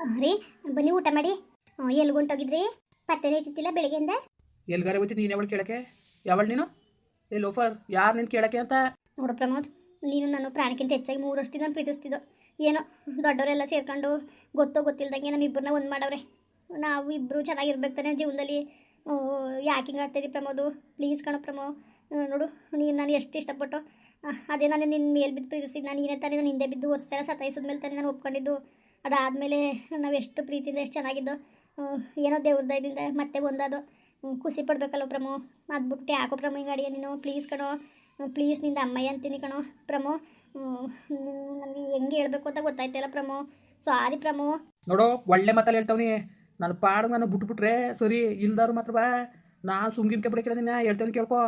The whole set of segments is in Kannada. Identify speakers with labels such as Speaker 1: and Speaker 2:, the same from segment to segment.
Speaker 1: ರೀ ಬನ್ನಿ ಊಟ ಮಾಡಿ. ಎಲ್ಲಿ ಹೊಂಟೋಗಿದ್ರಿ? ಪತ್ತೆನೇ ಇತ್ತಿಲ್ಲ ಬೆಳಗ್ಗೆಯಿಂದ?
Speaker 2: ಎಲ್ಗಾರೆ ಹೋಗ್ತೀನಿ ನೀನು ಯಾವಳು ಕೇಳಕ್ಕೆ? ಯಾವಳು ನೀನು? ಏ ಓಫರ್ ಯಾರು ನೀನು ಕೇಳಕ್ಕೆ ಅಂತ?
Speaker 1: ನೋಡು ಪ್ರಮೋದ್ ನೀನು ನಾನು ಪ್ರಾಣಕ್ಕಿಂತ ಹೆಚ್ಚಾಗಿ ಮೂರು ವರ್ಷದಿಂದ ನಾನು ಪ್ರೀತಿಸ್ತಿದ್ದೋ. ಏನೋ ದೊಡ್ಡವರೆಲ್ಲ ಸೇರ್ಕೊಂಡು ಗೊತ್ತೋ ಗೊತ್ತಿಲ್ದಂಗೆ ನಮ್ಮಿಬ್ಬರನ್ನ ಒಂದು ಮಾಡವ್ರೆ. ನಾವು ಇಬ್ಬರು ಚೆನ್ನಾಗಿರ್ಬೇಕು ತಾನೆ ಜೀವನದಲ್ಲಿ. ಯಾಕೆ ಹಿಂಗೆ ಆಡ್ತೀರಿ ಪ್ರಮೋದು? ಪ್ಲೀಸ್ ಕಣೋ ಪ್ರಮೋ ನೋಡು ನೀನು ನಾನು ಎಷ್ಟು ಇಷ್ಟಪಟ್ಟು ಅದೇ ನಾನು ನಿನ್ನ ಮೇಲೆ ಬಿದ್ದು ಪ್ರೀತಿಸಿದ್ದು ನಾನು ಏನೇ ತಾನೇ ನಾನು ಹಿಂದೆ ಬಿದ್ದು ವರ್ಷ ಸತಾಯಿಸಿದ ಮೇಲೆ ತಾನೇ ನಾನು ಒಪ್ಕೊಂಡಿದ್ದು. ಅದಾದಮೇಲೆ ನಾವು ಎಷ್ಟು ಪ್ರೀತಿಯಿಂದ ಎಷ್ಟು ಚೆನ್ನಾಗಿದ್ದು ಏನೋ ದೇವ್ರ ದಯದಿಂದ ಮತ್ತೆ ಒಂದದು ಖುಷಿ ಪಡಬೇಕಲ್ಲ ಪ್ರಮೋ. ಅದು ಬಿಟ್ಟು ಯಾಕೋ ಪ್ರಮೋ ಹಿಂಗೆ ಅಡಿಯ ನೀನು. ಪ್ಲೀಸ್ ಕಣೋ ಪ್ಲೀಸ್ನಿಂದ ಅಮ್ಮಯ್ಯ ಅಂತೀನಿ ಕಣೋ ಪ್ರಮೋ. ನನಗೆ ಹೆಂಗೆ ಹೇಳಬೇಕು ಅಂತ ಗೊತ್ತಾಯ್ತಲ್ಲ ಪ್ರಮೋ. ಸಾರಿ ಪ್ರಮೋ.
Speaker 2: ನೋಡು, ಒಳ್ಳೆ ಮಾತಲ್ಲಿ ಹೇಳ್ತಾವನಿ. ನಾನು ಪಾಡು ನಾನು ಬಿಟ್ಬಿಟ್ರೆ ಸರಿ, ಇಲ್ದಾರು ಮಾತ್ರ ಬಾ. ನಾನು ಸುಮ್ಗಿನ್ಕೆ ಬಿಡಕ್ಕಿಲ್ಲ ನಿನ್ನ ಹೇಳ್ತೇನೆ ಕೇಳ್ಕೊ.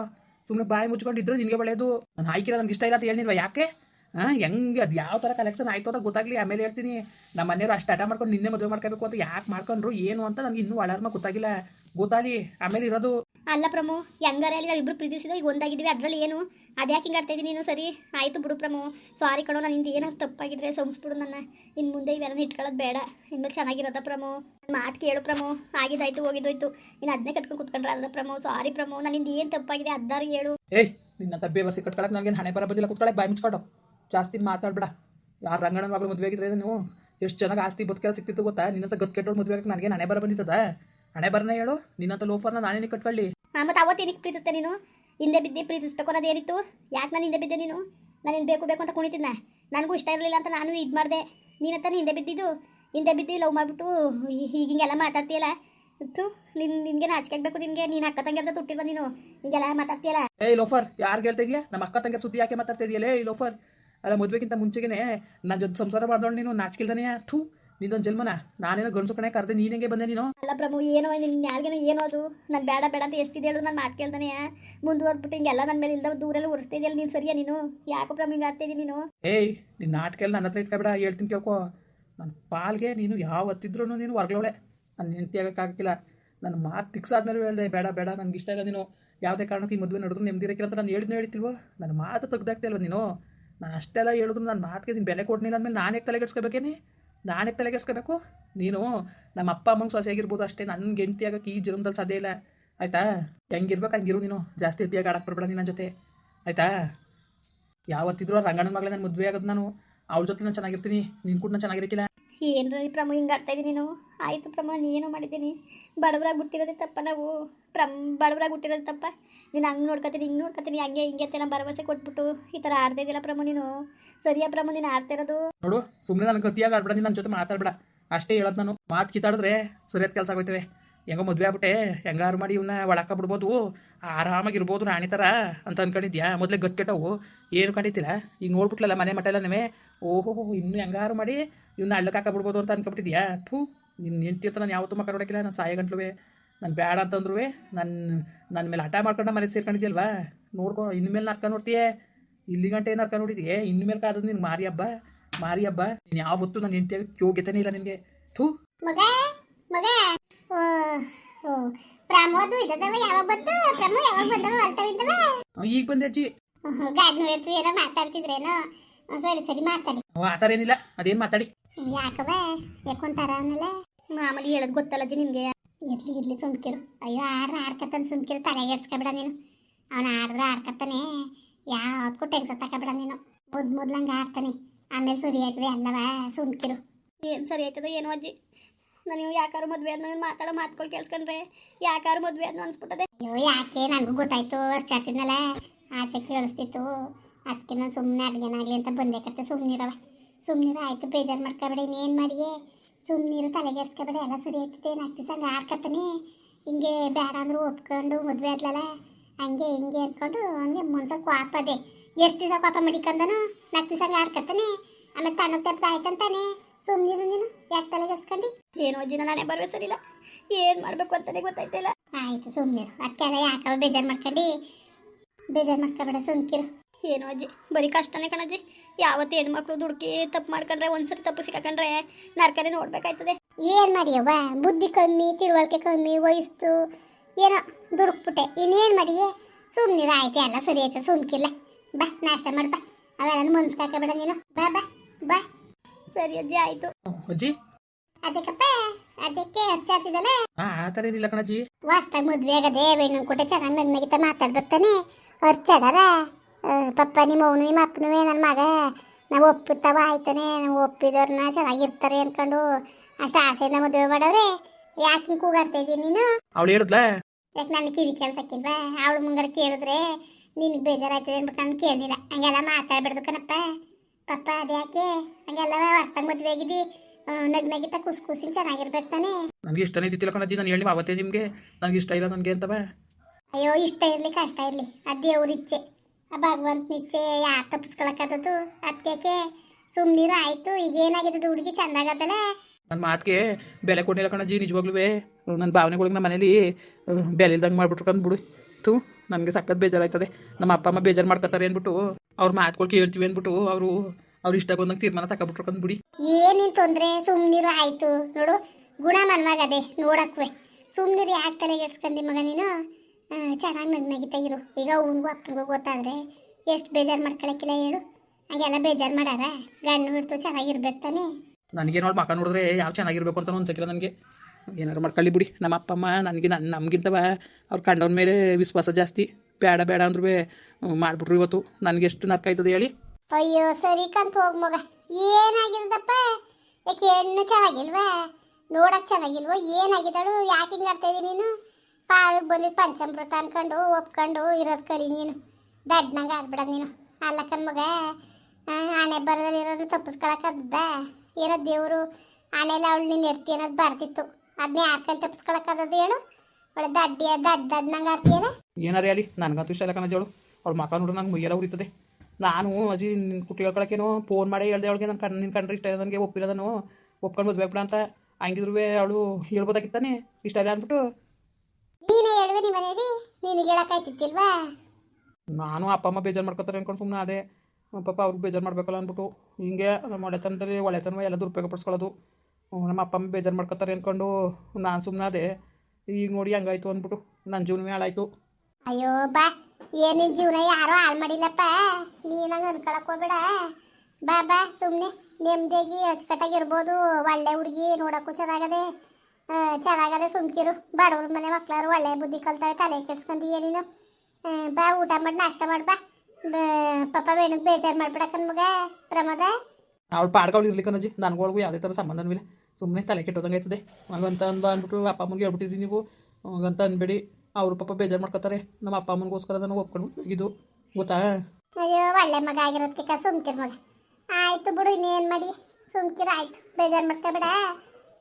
Speaker 2: ಸುಮ್ಮನೆ ಬಾಯಿ ಮುಚ್ಕೊಂಡಿದ್ರು ನಿನಗೆ ಒಳ್ಳೆಯದು ನಾನು ಹಾಕಿಲ್ಲ ನನಗೆ ಇಷ್ಟ ಇಲ್ಲ ಅಂತ ಹೇಳಿಲ್ವಾ ಯಾಕೆ? ಹಾಂ ಹೆಂಗೆ ಅದು ಯಾವ ಥರ ಕಲೆಕ್ಷನ್ ಆಯ್ತು ಅಂತ ಗೊತ್ತಾಗಲಿ. ಆಮೇಲೆ ಹೇಳ್ತೀನಿ ನಮ್ಮ ಮನೆಯವರು ಅಷ್ಟು ಹಠ ಮಾಡ್ಕೊಂಡು ನಿನ್ನೆ ಮದುವೆ ಮಾಡ್ಕೋಬೇಕು ಅಂತ ಯಾಕೆ ಮಾಡ್ಕೊಂಡ್ರು ಏನು ಅಂತ ನನಗೆ ಇನ್ನೂ ಅಳರ್ಮ ಗೊತ್ತಾಗಿಲ್ಲ. ಗೊತ್ತಾಗಲಿ ಆಮೇಲೆ ಇರೋದು.
Speaker 1: ಅಲ್ಲ ಪ್ರಮೋ ಹೆಂಗಾರ ಅಲ್ಲಿ ನಾವಿಬ್ರು ಪ್ರೀತಿಸಿದ ಈಗ ಒಂದಾಗಿದ್ವಿ ಅದರಲ್ಲಿ ಏನು? ಅದ್ಯಾಕೆ ಹಿಂಗೆ ಆಡ್ತಾ ಇದ್ದೀನಿ ನೀನು? ಸರಿ ಆಯಿತು ಬಿಡು ಪ್ರಮೋ. ಸಾರಿ ಕಣೋ ನಾನು ಏನಾದ್ರು ತಪ್ಪಾಗಿದ್ರೆ ಸಂಸ್ಬಿಡು ನನ್ನ. ಇನ್ನು ಮುಂದೆ ಇವೆಲ್ಲ ಇಟ್ಕೊಳ್ಳೋದು ಬೇಡ. ಇನ್ಮೇಲೆ ಚೆನ್ನಾಗಿರೋದ ಪ್ರಮೋ? ಮಾತು ಕೇಳು ಪ್ರಮೋ. ಆಗಿದ್ದಾಯ್ತು ಹೋಗಿದ್ದೋಯ್ತು. ಇನ್ನು ಅದನ್ನೇ ಕಟ್ಕೊಂಡು ಕುತ್ಕೊಂಡ್ರೆ ಅಲ್ಲ ಪ್ರಮೋ? ಸಾರಿ ಪ್ರಮೋ. ನನ್ನಿಂದ ಏನು ತಪ್ಪಾಗಿದೆ ಅದ್ದಾರು ಹೇಳು.
Speaker 2: ಏಯ್ ನಿನ್ನ ತಬ್ಬೆ ಬರ್ಸಿ ಕಟ್ಕೊಳಕ್ಕೆ ನನಗೆ ಹಣೆ ಬರ ಬಂದಿಲ್ಲ. ಕುತ್ಕೊಳಕ್ಕೆ ಬಾಯಿ ಮುಚ್ಕೊಂಡು. ಜಾಸ್ತಿ ಮಾತಾಡ್ಬೇಡ. ಯಾರ ರಂಗಣ್ಣ ಮಗಳು ಮದುವೆ ಆಗಿದ್ರೆ ನೀವು? ಎಷ್ಟು ಚೆನ್ನಾಗಿ ಆಸ್ತಿ ಬದುಕೆಲ್ಲ ಸಿಕ್ತಿತ್ತು ಗೊತ್ತಾ? ನಿನ್ನಂತ ಗತ್ ಕೆಟ್ಟೋಳು ಮದುವೆ ಆಗಕ್ಕೆ ನನಗೆ ಹಣೆ ಬರ ಬಂದಿತ್ತದ? ಹಣೆ ಬರನೇ ಹೇಳು ನಿನ್ನಂತ ಲೋಫರ್ನ ನಾನೇನೆ ಕಟ್ಕೊಳ್ಳಿ.
Speaker 1: ಮತ್ತೆ ಅವತ್ತಿನ ಪ್ರೀತಿಸ್ತೆ ನೀನು? ಹಿಂದೆ ಬಿದ್ದೆ ಪ್ರೀತಿಸ್ಬೇಕು ಅನ್ನೋದು ಏನಿತ್ತು? ಯಾಕೆ ನಾನು ಹಿಂದೆ ಬಿದ್ದೆ ನೀನು? ನಾನು ಇನ್ನು ಬೇಕು ಬೇಕು ಅಂತ ಕುಣಿತಿದ್ನ? ನನಗೂ ಇಷ್ಟ ಇರಲಿಲ್ಲ ಅಂತ ನಾನು ಇದು ಮಾಡಿದೆ. ನೀನಂತ ಹಿಂದೆ ಬಿದ್ದಿದ್ದು? ಹಿಂದೆ ಬಿದ್ದು ಲವ್ ಮಾಡಿಬಿಟ್ಟು ಹೀಗಿಂಗೆಲ್ಲ ಮಾತಾಡ್ತೀಯಲ್ಲ? ಇತ್ತು ನಿನ್ ನಿನ್ಗೆ ನಾಚಿಕೆ ಆಗಬೇಕು ನಿನ್ಗೆ. ನೀನು ಅಕ್ಕ ತಂಗಿ ಅಂತ ತುಟ್ಟಿಲ್ವ ನೀನು. ಹಿಂಗೆಲ್ಲ ಮಾತಾಡ್ತೀಯಲ್ಲ?
Speaker 2: ಏ ಲೋಫರ್ ಯಾರು ಹೇಳ್ತಾ ಇದೆಯಾ? ನಮ್ಮ ಅಕ್ಕ ತಂಗಿ ಸುದ್ದಿ ಯಾಕೆ ಮಾತಾಡ್ತಾ ಇದೆಯಲ್ಲ? ಏಯ್ ಲೋಫರ್. ಅಲ್ಲ ಮದುವೆಗಿಂತ ಮುಂಚೆಗೆ ನನ್ನ ಜೊತೆ ಸಂಸಾರ ಮಾಡ್ದೋಳು ನೀನು ನಾಚಿಕಿಲ್ದಾನೆಯ ಥೂ. ನಿಂದೊಂದು ಜನ್ಮನ. ನಾನೇನು ಗಂಡಸು ಕಣೆ ಕರೆದೆ ನೀನು ಹೆಂಗೆ ಬಂದೆ ನೀನು?
Speaker 1: ಅಲ್ಲ ಪ್ರಭು ಏನೋ ನಿನ್ನ ಯಾರಿಗೇನೋ ಏನೋ ಅದು. ನಾನು ಬೇಡ ಬೇಡ ಅಂತ ಎಷ್ಟಿದೆ ಹೇಳು ನಾನು ಮಾತು ಕೇಳ್ತಾನೆ ಮುಂದುವರೆದ್ಬಿಟ್ಟು ಹಿಂಗೆಲ್ಲ ನನ್ನ ಮೇಲೆ ಇಲ್ದ ದೂರಲ್ಲಿ ಒರೆಸ್ತಾ ಇದೆಯಲ್ಲ ನೀನು ಸರಿಯಾ ನೀನು? ಯಾಕೋ ಪ್ರಭು ಹಿಂಗೆ ನೀನು?
Speaker 2: ಏಯ್ ನಿನ್ನ ನಾಟಕ ಎಲ್ಲ ನನ್ನ ಹತ್ರ ಇಟ್ಕೊಬೇಡ ಹೇಳ್ತೀನಿ ಕೇಳ್ಕೋ. ನನ್ನ ಪಾಲ್ಗೆ ನೀನು ಯಾವತ್ತಿದ್ರೂ ನೀನು ಹೊರಗಳವಳೆ ನನ್ನ ಹೆಂಡತಿ ಆಗೋಕ್ಕಾಗಕ್ಕಿಲ್ಲ. ನನ್ನ ಮಾತು ಫಿಕ್ಸ್ ಆದ್ಮೇಲೆ ಹೇಳಿದೆ ಬೇಡ ಬೇಡ ನನಗೆ ಇಷ್ಟ ಇಲ್ಲ ನೀನು. ಯಾವುದೇ ಕಾರಣಕ್ಕೆ ಈ ಮದುವೆ ನಡೆದ್ರು ನೆಮ್ಮದಿರಕ್ಕಿಲ್ಲ ಅಂತ ನಾನು ಹೇಳಿದ್ನು ಹೇಳ್ತಿಲ್ವೋ ನನ್ನ ಮಾತು ತೆಗ್ದಾಕ್ತಿಲ್ವ ನೀನು? ನಾನು ಅಷ್ಟೆಲ್ಲ ಹೇಳಿದ್ರು ನಾನು ಮಾತಿಗೆ ನೀನು ಬೆಲೆ ಕೊಡ್ನಿಲ್ಲ ಅಂದಮೇಲೆ ನಾನೇ ತಲೆಗೆಡ್ಸ್ಕೋಬೇಕೇನೆ ನಾನೇ ತಲೆಗೆಡ್ಸ್ಕೋಬೇಕು ನೀನು ನಮ್ಮ ಅಪ್ಪ ಅಮ್ಮಂಗೆ ಸೊಸೆ ಆಗಿರ್ಬೋದು ಅಷ್ಟೇ ನನ್ನ ಗೆಂಟಿ ಆಗೋಕ್ಕೆ ಈ ಜನ್ಮದಲ್ಲಿ ಸಾಧ್ಯ ಇಲ್ಲ. ಆಯಿತಾ? ಹೆಂಗಿರ್ಬೇಕು, ಹಂಗಿರು ನೀನು. ಜಾಸ್ತಿ ಎತ್ತಿಯಾಗಿ ಆಡಕ್ಕೆ ಬರಬೇಡ ನಿನ್ನ ನನ್ನ ಜೊತೆ. ಆಯಿತಾ? ಯಾವತ್ತಿದ್ರು ರಂಗಣ್ಣ ರಂಗಣ್ಣನ ಮಗಳೇ ನಾನು ಮದುವೆ ಆಗೋದು ನಾನು. ಅವಳ ಜೊತೆ ನಾನು ಚೆನ್ನಾಗಿರ್ತೀನಿ. ನಿನ್ನ ಕೂಡ ನಾನು ಚೆನ್ನಾಗಿರಕ್ಕಿಲ್ಲ
Speaker 1: ಏನ್ರ ಪ್ರಮು ಹಿಂಗೆ ಆಡ್ತಾ ಇದ್ದೀನಿ ನೀನು ಆಯಿತು ಪ್ರಮ ನೀನು ಮಾಡಿದ್ದೀನಿ. ಬಡವರಾಗಿ ಬಿಟ್ಟಿರೋದೇ ತಪ್ಪ ನಾವು. ಪ್ರಮ್, ಬಡವರಾಗಿ ಬಿಟ್ಟಿರೋದೇ ತಪ್ಪ. ನೀನು ಹಂಗೆ ನೋಡ್ಕೊತೀನಿ ಹಿಂಗೆ ನೋಡ್ಕೊತೀನಿ ಹಂಗೆ ಹಿಂಗೆ ಅಂತೆಲ್ಲ ಭರವಸೆ ಕೊಟ್ಬಿಟ್ಟು ಈ ಥರ ಆಡ್ತಾ ಇದೆಯಲ್ಲ ಪ್ರಮ ನೀನು. ಸರಿಯಾ ಪ್ರಮ ನೀನು ಆಡ್ತಾ ಇರೋದು?
Speaker 2: ನೋಡು ಸುಮ್ಮನೆ ನನಗೆ ಗತಿಯಾಗಿ ಆಡ್ಬೇಡ, ನೀನು ನನ್ನ ಜೊತೆ ಮಾತಾಡ್ಬೇಡ. ಅಷ್ಟೇ ಹೇಳೋದು ನಾನು. ಮಾತು ಕಿತ್ತಾಡಿದ್ರೆ ಸರಿಯಾದ ಕೆಲಸ ಆಗೋಯ್ತವೆ. ಹೆಂಗೋ ಮದುವೆ ಆಗ್ಬಿಟ್ಟೆ, ಹೆಂಗಾರು ಮಾಡಿ ಇವನ್ನ ಒಳಕ ಬಿಡ್ಬೋದು. ಆರಾಮಾಗಿರ್ಬೋದು ರಾಣಿ ಥರ ಅಂತ ಅನ್ಕೊಂಡಿದ್ಯಾ? ಮೊದಲೇ ಗತ್ ಕೆಟ್ಟವು ಏನು ಕಂಡಿದ್ದೀರಾ ಈಗ ನೋಡ್ಬಿಟ್ಲಲ್ಲ ಮನೆ ಮಟ್ಟ ಎಲ್ಲ ನೀವೇ. ಓಹೋ ಇನ್ನೂ ಹೆಂಗಾರು ಮಾಡಿ ಇವನ್ನ ಹಳ್ಳಕ್ಕೆ ಹಾಕಬಿಡ್ಬೋದು ಅಂತ ಅನ್ಕೊಬಿಟ್ಟಿದ್ಯಾ? ಥೂ ನಿನ್ನ ಹೆಂಡತಿ ಹತ್ರ ನಾನು ಯಾವತ್ತೂ ಮಕ್ಕ ನೋಡೋಕ್ಕಿಲ್ಲ ನಾನು ಸಾಯ ಗಂಟ್ಲುವೆ. ನಾನು ಬೇಡ ಅಂತಂದ್ರು ನನ್ನ ನನ್ನ ಮೇಲೆ ಹಠ ಮಾಡ್ಕೊಂಡು ಮನೆ ಸೇರ್ಕೊಂಡಿದ್ಯಲ್ವಾ? ನೋಡ್ಕೊ ಇನ್ಮೇಲೆ ನರ್ಕ ನೋಡ್ತೀಯೇ? ಇಲ್ಲಿ ಗಂಟೆ ನರ್ಕ ನೋಡಿದ್ಯೆ? ಇನ್ಮೇಲೆ ಕಾದ್ರೆ ನಿನ್ನ ಮಾರಿ ಹಬ್ಬ ಮಾರಿ ಹಬ್ಬ. ನೀನು ಯಾವ ಹೊತ್ತು ನನ್ನ ಹೆಂಡತಿ ಯೋಗ್ಯತೆನೇ ಇಲ್ಲ ನಿನಗೆ. ಥೂ.
Speaker 1: ಮಗ ಮಗ ಪ್ರಮೋದು ಇದದವ ಯಾವಾಗ ಬಂತು ಪ್ರಮೋ ಯಾವಾಗ ಬಂದವ? ಅರ್ಥವಿದ್ದವ
Speaker 2: ಈಗ ಬಂದೆ ಅಜ್ಜಿ.
Speaker 1: ಗಾಡಿ ಏನೋ ಮಾತಾಡ್ತಿದ್ರೇನೋ. ಸರಿ ಸರಿ ಮಾತಾಡಿ.
Speaker 2: ಓ ಆ ಥರ ಏನಿಲ್ಲ ಅದೇನು ಮಾತಾಡಿ.
Speaker 1: ಯಾಕವ ಯಾಕೊಂತಾರ ಅವನಲ್ಲ ಮಾಮೂಲಿ ಹೇಳೋದು ಗೊತ್ತಲ್ಲ ಅಜ್ಜಿ ನಿಮಗೆ. ಇರ್ಲಿ ಇರ್ಲಿ ಸುಮ್ಕಿರು. ಅಯ್ಯೋ, ಆಡ್ರ ಆಡ್ಕತ್ತಾನೆ ಸುಮ್ಕಿರು ತಲೆಗೆಡ್ಸ್ಕೊಬೇಡ ನೀನು. ಅವನು ಆಡ್ರೆ ಆಡ್ಕತ್ತಾನೆ. ಯಾವ್ದಕ್ಕೂ ಟೆನ್ಸ್ ತಕೊಬಿಡ ನೀನು. ಮೊದ್ ಮೊದ್ಲಂಗೆ ಆಡ್ತಾನೆ. ಆಮೇಲೆ ಸರಿ ಆಯ್ತದೆ ಅಲ್ಲವ ಸುಮ್ಕಿರು. ಏನು ಸರಿ ಆಯ್ತದ ಏನು ಅಜ್ಜಿ. ನಾನು ಯಾಕಾರು ಮದುವೆ ಅದನ್ನ ಮಾತಾಡೋ ಮಾತುಗಳು ಕೇಳಿಸ್ಕೊಂಡ್ರೆ? ಯಾಕಾರು ಮದುವೆ ಅದನ್ನ ಅನ್ಸ್ಬಿಟ್ಟದೆ. ಅಯ್ಯೋ, ಯಾಕೆ? ನನಗೂ ಗೊತ್ತಾಯ್ತು, ಅರ್ಚಾಡ್ತಿದ್ನಲ್ಲ. ಆಚೆ ಕೇಳಿಸ್ತಿತ್ತು. ಅದಕ್ಕೆ ನಾನು ಸುಮ್ಮನೆ ಅಡ್ಗೆನಾಗಲಿ ಅಂತ ಬಂದೇಕತ್ತೆ ಸುಮ್ಮನಿರವ ಸುಮ್ಮನಿರ ಆಯ್ತು ಬೇಜಾರು ಮಾಡ್ಕೊಬೇಡ ಇನ್ನೇನು ಮಾಡಿಯೇ? ಸುಮ್ಮನಿರು ತಲೆಗೆಡ್ಸ್ಕೊಬೇಡ ಎಲ್ಲ ಸರಿ ಆಯ್ತದೆ ನಾಲ್ಕು ಸಂಗ ಆಡ್ಕೊತಾನೆ. ಆಡ್ಕತ್ತಾನೆ ಹಿಂಗೆ ಬೇಡ ಅಂದ್ರೆ ಒಪ್ಕೊಂಡು ಮದುವೆ ಆದ್ಲಲ್ಲ ಹಂಗೆ ಹಿಂಗೆ ಅಂದ್ಕೊಂಡು ಹಂಗೆ ಮುಂಚೆ ಕ್ವಾಪದೆ ಎಷ್ಟು ದಿವಸ ಕ್ವಾಪ ಮಡಿಕಂದನು ನಾಲ್ಕು ದಿವಸ ಹಂಗೆ ಆಡ್ಕತ್ತಾನೆ ಆಮೇಲೆ ತಣ್ಣಗೆ ತೆಪ್ಪ ಆಯ್ತಂತಾನೆ ಸುಮ್ಮನಿರು ನೀನು ಯಾಕೆ ತಲೆಗೆಡ್ಸ್ಕೊಂಡು ಏನು ದಿನ ನಾನೇ ಬರುವೆ ಸರಿಲ್ಲ ಏನು ಮಾಡಬೇಕು ಅಂತಾನೆ ಗೊತ್ತಾಯ್ತಿಲ್ಲ ಆಯ್ತು ಸುಮ್ಮನಿರು ಅದಕ್ಕೆಲ್ಲ ಯಾಕವ ಬೇಜಾರು ಮಾಡ್ಕೊಂಡು? ಬೇಜಾರು ಮಾಡ್ಕೊಬೇಡ ಸುಮ್ಕಿರು. ಏನು ಅಜ್ಜಿ ಬರೀ ಕಷ್ಟನೇ ಕಣಜ್ಜಿ. ಯಾವತ್ತು ಹೆಣ್ಮಕ್ಳು ದುಡ್ಕಿ ತಪ್ಪು ಮಾಡ್ಕೊಂಡ್ರೆ ಒಂದ್ಸರಿ ತಪ್ಪು ಸಿಕ್ಕಂಡ್ರೆ ನರ್ಕನೆ ನೋಡ್ಬೇಕಾಯ್ತದೆ. ಏನು ಮಾಡಿಯವ್ವ ಬುದ್ಧಿ ಕಮ್ಮಿ ತಿಳುವಳಿಕೆ ಕಮ್ಮಿ ವಯಸ್ಸು ಏನೋ ದುಡುಕ್ಬಿಟ್ಟೆ ಇನ್ನೇನು ಮಾಡಿಯೇ? ಸುಮ್ಮನೆ ಆಯ್ತು ಎಲ್ಲ ಸರಿ ಆಯ್ತು ಸುಮ್ಕಿಲ್ಲ ಬಾ ನಾಷ್ಟ ಮಾಡಿ ಬಾ. ಅವೆಲ್ಲ ಮನ್ಸ್ಕಾಕಬೇಡ ನೀನು. ಬಾ ಬಾ ಬಾ. ಸರಿ ಅಜ್ಜಿ ಆಯ್ತು.
Speaker 2: ಅಜ್ಜಿ?
Speaker 3: ಅದಕ್ಕಪ್ಪ ಅದಕ್ಕೆ ಹರ್ಚಾಡ್ತಿದ್ದಲ್ಲ
Speaker 2: ಆ ಥರ ಏನಿಲ್ಲ ಕಣಜ್ಜಿ.
Speaker 3: ವಾಸ್ತಾಗ ಮದ್ವೆ ಆಗದೆ ಬೆಣ್ಣು ಕೊಟ್ಟ ಚೆನ್ನಾಗಿ ನಗ್ನಗಿತ ಮಾತಾಡ್ಬೇಕಾನೆ ಹರ್ಚಾಡಾರ ಪಪ್ಪ ನಿಮ್ಮ ಅವನು ನಿಮ್ಮ ಅಪ್ಪನೂ ನನ್ನ ಮಗ. ನಾವು ಒಪ್ಪುತ್ತವ ಆಯ್ತಾನೆ. ನಾವು ಒಪ್ಪಿದವ್ರನ್ನ ಚೆನ್ನಾಗಿರ್ತಾರೆ ಅನ್ಕೊಂಡು ಅಷ್ಟು ಆಸೆಯಿಂದ ಮದುವೆ ಮಾಡವ್ರೆ. ಯಾಕೆ ಹಿಂಗೆ ಕೂಗಾಡ್ತಾ ಇದ್ದೀನಿ ನೀನು?
Speaker 2: ಅವಳು ಹೇಳಿದ್ಲಾ?
Speaker 3: ಯಾಕೆ ನನ್ನ ಕಿವಿ ಕೇಳ್ಸಕ್ಕಿಲ್ವಾ? ಅವಳು ಮುಂಗಾರ ಕೇಳಿದ್ರೆ ನಿನಗೆ ಬೇಜಾರಾಯ್ತದೆ ಅನ್ಬಿಟ್ಟು ನಾನು ಕೇಳಲಿಲ್ಲ. ಹಂಗೆಲ್ಲ ಮಾತಾಡ್ಬಿಡ್ದು ಕಣಪ್ಪ. ಪಪ್ಪ ಅದ್ಯಾಕೆ? ಹಂಗೆಲ್ಲ ಹೊಸ್ದಾಗಿ ಮದುವೆ ಆಗಿದ್ದಿ. ನಗ್ ನಗಿತ ಕುಸ್ ಕುಸಿನ ಚೆನ್ನಾಗಿರ್ಬೇಕು ತಾನೇ.
Speaker 2: ನನಗೆ ಇಷ್ಟನೇ ಇದ್ದಿಲ್ಲ ಕಣಜ್ಜಿ. ನಾನು ಹೇಳಿ ಅವತ್ತೇ ನಿಮಗೆ. ನನಗೆ ಇಷ್ಟ ಇಲ್ಲ ನನಗೆ ಅಂತವ.
Speaker 3: ಅಯ್ಯೋ ಇಷ್ಟ ಇರಲಿ ಕಷ್ಟ ಇರಲಿ. ಆ ದೇವ್ರ ಇಚ್ಛೆ. ಆ ಭಗವಂತ ಇಚ್ಛೆ ಯಾರು ತಪ್ಪಿಸ್ಕೊಳಕ್ಕದ್ದು ಅದಕ್ಕೆ ಸುಮ್ಮನಿರು ಆಯ್ತು. ಈಗ ಏನಾಗಿದೆ ಹುಡುಗಿ ಚಂದಾಗತ್ತಲ್ಲ?
Speaker 2: ನನ್ನ ಮಾತಿಗೆ ಬೆಲೆ ಕೊಟ್ಟಿಲ್ಲ ಕಣಜ್ಜಿ ನಿಜವಾಗ್ಲೂ ನನ್ನ ಭಾವನೆಗಳಿಗೆ ನಮ್ಮ ಮನೇಲಿ ಬೆಲೆ ಇಲ್ದಂಗೆ ಮಾಡ್ಬಿಟ್ರು ಕಂದ್ಬಿಡು ತು ನನಗೆ ಸಖತ್ ಬೇಜಾರಾಯ್ತದೆ. ನಮ್ಮ ಅಪ್ಪ ಅಮ್ಮ ಬೇಜಾರು ಮಾಡ್ಕೊತಾರೆ ಅಂದ್ಬಿಟ್ಟು ಅವ್ರ ಮಾತುಗಳು ಕೇಳ್ತೀವಿ ಅಂದ್ಬಿಟ್ಟು ಅವರು ಅವ್ರು ಇಷ್ಟ ಬಂದಂಗೆ ತೀರ್ಮಾನ ತಗೊಬಿಟ್ರು ಕಂದ್ಬಿಡಿ
Speaker 3: ಏನೇನು ತೊಂದರೆ? ಸುಮ್ಮನಿರು ಆಯ್ತು. ನೋಡು ಗುಣ ಮನ್ವಾಗದೆ ನೋಡಕ್ವೆ. ಸುಮ್ಮನಿರು ಯಾಕೆ ತಲೆಗೆಡ್ಸ್ಕೊಂಡಿ ಮಗ ನೀನು? ಚೆನ್ನಾಗಿ ನಗ್ನಗಿತ ಇರು. ಈಗ ಅವನಿಗೂ ಅಪ್ಪನಿಗೂ ಗೊತ್ತಾದ್ರೆ ಎಷ್ಟು ಬೇಜಾರು ಮಾಡ್ಕೊಳಕ್ಕಿಲ್ಲ ಹೇಳು. ಹಂಗೆಲ್ಲ ಬೇಜಾರು ಮಾಡಾರ? ಗಂಡು ಬಿಡ್ತು ಚೆನ್ನಾಗಿರ್ಬೇಕು ತಾನೇ?
Speaker 2: ನನಗೆ ನೋಡಿ ಮಕ್ಕ ನೋಡಿದ್ರೆ ಯಾವ ಚೆನ್ನಾಗಿರ್ಬೇಕು ಅಂತ ಅನ್ಸಕ್ಕಿಲ್ಲ ನನಗೆ. ಏನಾರು ಮಾಡ್ಕೊಳ್ಳಿ ಬಿಡಿ. ನಮ್ಮ ಅಪ್ಪ ಅಮ್ಮ ನನಗೆ ನನ್ನ ನಮಗಿಂತವ ಅವ್ರು ಕಂಡವ್ರ ಮೇಲೆ ವಿಶ್ವಾಸ ಜಾಸ್ತಿ. ಬೇಡ ಬೇಡ ಅಂದ್ರೂ ಮಾಡ್ಬಿಟ್ರು ಇವತ್ತು. ನನಗೆ ಎಷ್ಟು ನರ್ಕಾಯ್ತದೆ ಹೇಳಿ.
Speaker 3: ಅಯ್ಯೋ ಸರಿ ಕಂತ ಹೋಗ್ ಮಗ. ಏನಾಗಿದ್ದಪ್ಪ ಯಾಕೆ ಹೆಣ್ಣು ಚೆನ್ನಾಗಿಲ್ವಾ? ನೋಡಕ್ ಚೆನ್ನಾಗಿಲ್ವೋ? ಏನಾಗಿದ್ದಾಳು? ಯಾಕೆ ಹಿಂಗೆ ಆಡ್ತಾ ನೀನು? ಪಾಲಕ್ ಬಂದಿದ್ದು ಪಂಚಾಮೃತ ಅನ್ಕೊಂಡು ಒಪ್ಕೊಂಡು ಇರೋದು ಕಲಿ ನೀನು. ದಡ್ನಂಗೆ ಆಡ್ಬಿಡ ನೀನು. ಅಲ್ಲಕ್ಕನ ಮಗ ಆನೆ ಬರದಲ್ಲಿ ಇರೋದು ತಪ್ಪಿಸ್ಕೊಳಕ್ಕದ ಇರೋ ದೇವರು ಆನೆಲ್ಲ ಅವಳು ನೀನು ಎಡ್ತಿ ಅನ್ನೋದು ಬರ್ತಿತ್ತು. ಅದನ್ನೇ ಯಾರ ಕೈಲಿ ತಪ್ಪಿಸ್ಕೊಳಕ್ಕದ್ದು ಹೇಳು? ಒಳ್ಳೆ ದಡ್ಡಿಯ ದಡ್ಡ ದಡ್ನಂಗೆ ಆಡ್ತೀಯಲ್ಲ
Speaker 2: ಏನಾರ ಹೇಳಿ ನನಗಂತೂ ಇಷ್ಟ ಇಲ್ಲ ಕಣಜೋಳು ಅವ್ಳು ಮಕ್ಕ ನೋಡು, ನಂಗೆ ಮುಗಿಯಲ್ಲ ಉರಿತದೆ. ನಾನು ಅಜ್ಜಿ ನಿನ್ನ ಕುಟ್ಟಿ ಫೋನ್ ಮಾಡಿ ಹೇಳ್ದೆ ಅವಳಿಗೆ. ನನ್ನ ಕಣ್ಣು ನಿನ್ನ ಕಂಡ್ರೆ ಇಷ್ಟ ನನಗೆ, ಒಪ್ಪಿಲ್ಲ ಒಪ್ಕೊಂಡು ಬಿಡ ಅಂತ. ಹಂಗಿದ್ರು ಅವಳು ಹೇಳ್ಬೋದಾಗಿತ್ತಾನೆ? ಇಷ್ಟ ಇಲ್ಲ ಅಂದ್ಬಿಟ್ಟು
Speaker 3: ನಿಮ್ಮ ಮನೇಲಿ ನಿನಗೆ ಹೇಳಕ್ಕಾಯ್ತಿದ್ದಿಲ್ವಾ?
Speaker 2: ನಾನು ಅಪ್ಪ ಅಮ್ಮ ಬೇಜಾರು ಮಾಡ್ಕೋತಾರೆ ಅನ್ಕೊಂಡು ಸುಮ್ಮನೆ ಅದೇ ಪಾಪ ಅವ್ರಿಗೆ ಬೇಜಾರು ಮಾಡ್ಬೇಕಲ್ಲ ಅಂದ್ಬಿಟ್ಟು. ಹಿಂಗೆ ನಮ್ಮ ಒಳೆತನದಲ್ಲಿ ಒಳೆತನ ಎಲ್ಲ ದುರುಪಯೋಗ ಪಡಿಸ್ಕೊಳ್ಳೋದು ನಮ್ಮ ಅಪ್ಪ ಅಮ್ಮ ಬೇಜಾರು ಮಾಡ್ಕೋತಾರೆ ಅಂದ್ಕೊಂಡು ನಾನು ಸುಮ್ಮನೆ ಅದೇ ಈಗ ನೋಡಿ ಹಂಗಾಯ್ತು ಅಂದ್ಬಿಟ್ಟು. ನನ್ನ ಜೀವನವೇ ಹಾಳಾಯ್ತು.
Speaker 3: ಅಯ್ಯೋ ಬಾ ಏನಿನ ಜೀವನ? ಯಾರೋ ಹಾಳು ಮಾಡಿಲ್ಲಪ್ಪ. ನೀನಂಗೆ ಅನ್ಕೊಳಕ್ ಹೋಗ್ಬೇಡ. ಬಾ ಬಾ ಸುಮ್ಮನೆ ನೆಮ್ಮದಿಯಾಗಿ ಅಚ್ಚುಕಟ್ಟಾಗಿರ್ಬೋದು ಒಳ್ಳೆ ಹುಡುಗಿ ನೋಡೋಕ್ಕೂ ಚೆನ್ನಾಗದೆ. ಚೆನ್ನಾಗದೆ ಸುಮ್ಕಿರು. ಬಡವ್ರ ಮನೆ ಮಕ್ಳಾರು ಒಳ್ಳೆ ಬುದ್ಧಿ ಕಲ್ತಾವೆ ತಲೆ ಕೆಡ್ಸ್ಕೊಂಡು ಏನೇನು ನೀನು? ಬಾ ಊಟ ಮಾಡಿ ನಾಷ್ಟ ಮಾಡಿ ಬಾ. ಬ- ಪಾಪ ಬೇಣಕ್ಕೆ ಬೇಜಾರು ಮಾಡ್ಬಿಡಕ್ಕನ್ ಮಗ ಪ್ರಮೋದ.
Speaker 2: ಅವಳು ಪಾಡ್ಗಳು ಇರ್ಲಿಕ್ಕೆ ಅನ್ನೋಜಿ ನನಗೊಳಗೂ ಯಾವುದೇ ಥರ ಸಂಬಂಧನೂ ಸುಮ್ಮನೆ ತಲೆ ಕೆಟ್ಟೋದಂಗೆ ಆಯ್ತದೆ. ಹಂಗಂತ ಅಂದು ಅಂದ್ಬಿಟ್ಟು ಅಪ್ಪ ಅಮ್ಮನಿಗೆ ಹೇಳ್ಬಿಟ್ಟಿದ್ರಿ ನೀವು. ಹಂಗಂತ ಅನ್ಬೇಡಿ. ಅವ್ರ ಪಾಪ ಬೇಜಾರು ಮಾಡ್ಕೋತಾರೆ. ನಮ್ಮ ಅಪ್ಪ ಅಮ್ಮನಿಗೋಸ್ಕರ ನಾನು ಒಪ್ಕೊಂಡು ಇದು. ಗೊತ್ತಾ?
Speaker 3: ಅಯ್ಯೋ ಒಳ್ಳೆ ಮಗ ಆಗಿರೋದಕ್ಕೆ ಸುಮ್ಕಿರ್ ಮಗ. ಆಯ್ತು ಬಿಡು ಇನ್ನೇನು ಮಾಡಿ? ಸುಮ್ಕಿರ ಆಯ್ತು. ಬೇಜಾರು ಮಾಡ್ಕೊಬೇಡ.